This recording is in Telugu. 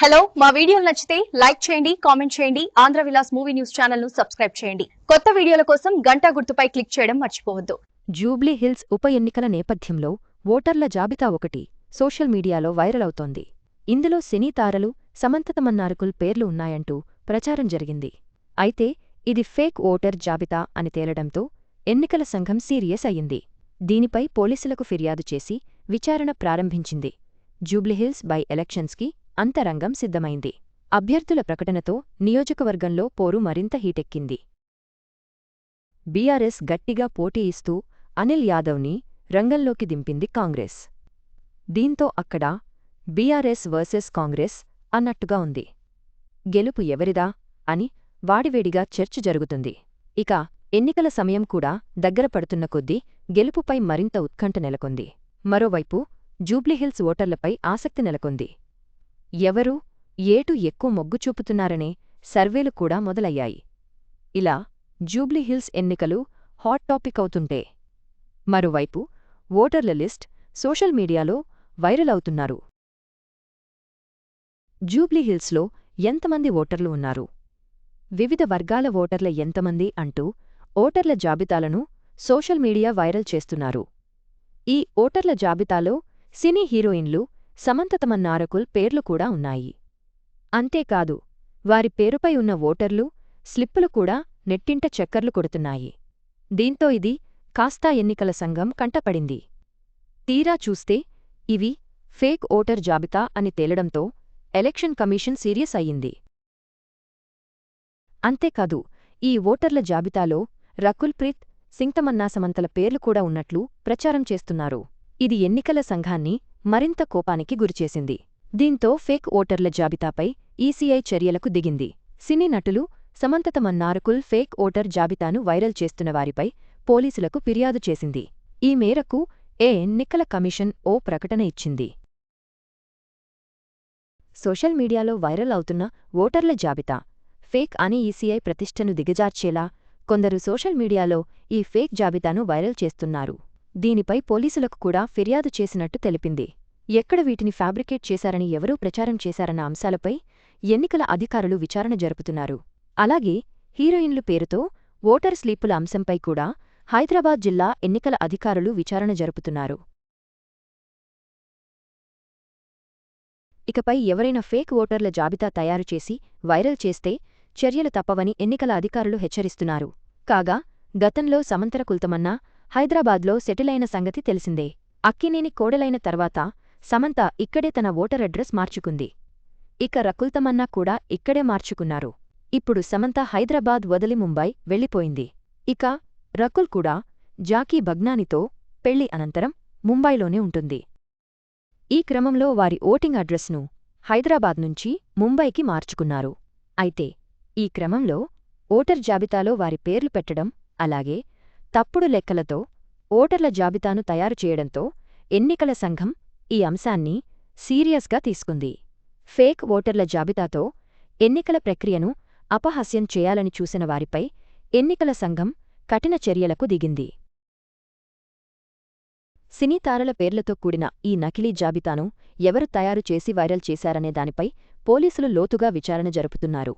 హలో మా వీడియోలు నచ్చితే లైక్ చేయండి కామెంట్ చేయండి ఆంధ్ర విలాస్ మూవీ న్యూస్ ఛానల్ను సబ్స్క్రైబ్ చేయండి. కొత్త వీడియోల కోసం గంటా గుర్తుపై క్లిక్ చేయడం మర్చిపోవద్దు. జూబ్లీ హిల్స్ ఉప ఎన్నికల నేపథ్యంలో ఓటర్ల జాబితా ఒకటి సోషల్ మీడియాలో వైరల్ అవుతోంది. ఇందులో సినీ తారలు సమంతతమన్నారకుల్ పేర్లు ఉన్నాయంటూ ప్రచారం జరిగింది. అయితే ఇది ఫేక్ ఓటర్ జాబితా అని తేలడంతో ఎన్నికల సంఘం సీరియస్ అయ్యింది. దీనిపై పోలీసులకు ఫిర్యాదు చేసి విచారణ ప్రారంభించింది. జూబ్లీహిల్స్ బై ఎలక్షన్స్కి అంతరంగం సిద్ధమైంది. అభ్యర్థుల ప్రకటనతో నియోజకవర్గంలో పోరు మరింత హీటెక్కింది. బీఆర్ఎస్ గట్టిగా పోటీ ఇస్తూ అనిల్ యాదవ్ని రంగంలోకి దింపింది కాంగ్రెస్. దీంతో అక్కడ బీఆర్ఎస్ వర్సెస్ కాంగ్రెస్ అన్నట్టుగా ఉంది. గెలుపు ఎవరిదా అని వాడివేడిగా చర్చ జరుగుతుంది. ఇక ఎన్నికల సమయం కూడా దగ్గర పడుతున్న కొద్దీ గెలుపుపై మరింత ఉత్కంఠ నెలకొంది. మరోవైపు జూబ్లీహిల్స్ ఓటర్లపై ఆసక్తి నెలకొంది. ఎవరు ఏటు ఎక్కువ మొగ్గు చూపుతున్నారనే సర్వేలు కూడా మొదలయ్యాయి. ఇలా జూబ్లీహిల్స్ ఎన్నికలు హాట్ టాపిక్ అవుతుంటే మరోవైపు ఓటర్ల లిస్ట్ సోషల్ మీడియాలో వైరల్ అవుతున్నారు. జూబ్లీహిల్స్లో ఎంతమంది ఓటర్లు ఉన్నారు? వివిధ వర్గాల ఓటర్ల ఎంతమంది అంటూ ఓటర్ల జాబితాలను సోషల్ మీడియా వైరల్ చేస్తున్నారు. ఈ ఓటర్ల జాబితాలో సినీ హీరోయిన్లు సమంతతమన్నారకుల్ పేర్లు కూడా ఉన్నాయి. అంతేకాదు వారి పేరుపై ఉన్న ఓటర్లు స్లిప్పులు కూడా నెట్టింట చక్కర్లు కొడుతున్నాయి. దీంతో ఇది కాస్తా ఎన్నికల సంఘం కంటపడింది. తీరా చూస్తే ఇవి ఫేక్ ఓటర్ జాబితా అని తేలడంతో ఎలక్షన్ కమిషన్ సీరియస్ అయ్యింది. అంతేకాదు ఈ ఓటర్ల జాబితాలో రకుల్ ప్రీత్ సింగ్తమన్నా సమంతల పేర్లు కూడా ఉన్నట్లు ప్రచారం చేస్తున్నారు. ఇది ఎన్నికల సంఘాన్ని మరింత కోపానికి గురిచేసింది. దీంతో ఫేక్ ఓటర్ల జాబితాపై ఈసీఐ చర్యలకు దిగింది. సినీ నటులు సమంతతమన్నారకుల్ ఫేక్ ఓటర్ జాబితాను వైరల్ చేస్తున్న వారిపై పోలీసులకు ఫిర్యాదు చేసింది. ఈ మేరకు ఏ ఎన్నికల కమిషన్ ఓ ప్రకటన ఇచ్చింది. సోషల్ మీడియాలో వైరల్ అవుతున్న ఓటర్ల జాబితా ఫేక్ అని ఈసీఐ ప్రతిష్టను దిగజార్చేలా కొందరు సోషల్ మీడియాలో ఈ ఫేక్ జాబితాను వైరల్ చేస్తున్నారు. దీనిపై పోలీసులకు కూడా ఫిర్యాదు చేసినట్టు తెలిపింది. ఎక్కడ వీటిని ఫ్యాబ్రికేట్ చేశారని ఎవరూ ప్రచారం చేశారన్న అంశాలపై ఎన్నికల అధికారులు విచారణ జరుపుతున్నారు. అలాగే హీరోయిన్లు పేరుతో ఓటర్ స్లీపుల అంశంపై కూడా హైదరాబాద్ జిల్లా ఎన్నికల అధికారులు విచారణ జరుపుతున్నారు. ఇకపై ఎవరైనా ఫేక్ ఓటర్ల జాబితా తయారు చేసి వైరల్ చేస్తే చర్యలు తప్పవని ఎన్నికల అధికారులు హెచ్చరిస్తున్నారు. కాగా గతంలో సమంతర కుల్తమన్నా హైదరాబాద్లో సెటిలైన సంగతి తెలిసిందే. అక్కినేని కోడలైన తర్వాత సమంత ఇక్కడే తన ఓటర్ అడ్రస్ మార్చుకుంది. ఇక రకుల్తమన్నా కూడా ఇక్కడే మార్చుకున్నారు. ఇప్పుడు సమంత హైదరాబాద్ వదిలి ముంబై వెళ్ళిపోయింది. ఇక రకుల్ కూడా జాకీ భగ్నానితో పెళ్ళి అనంతరం ముంబైలోనే ఉంటుంది. ఈ క్రమంలో వారి ఓటింగ్ అడ్రస్ను హైదరాబాద్ నుంచి ముంబైకి మార్చుకున్నారు. అయితే ఈ క్రమంలో ఓటర్ జాబితాలో వారి పేర్లు పెట్టడం అలాగే తప్పుడు లెక్కలతో ఓటర్ల జాబితాను తయారు చేయడంతో ఎన్నికల సంఘం ఈ అంశాన్ని సీరియస్గా తీసుకుంది. ఫేక్ ఓటర్ల జాబితాతో ఎన్నికల ప్రక్రియను అపహాస్యం చేయాలని చూసిన వారిపై ఎన్నికల సంఘం కఠిన చర్యలకు దిగింది. సినీతారల పేర్లతో కూడిన ఈ నకిలీ జాబితాను ఎవరు తయారు చేసి వైరల్ చేశారనే దానిపై పోలీసులు లోతుగా విచారణ జరుపుతున్నారు.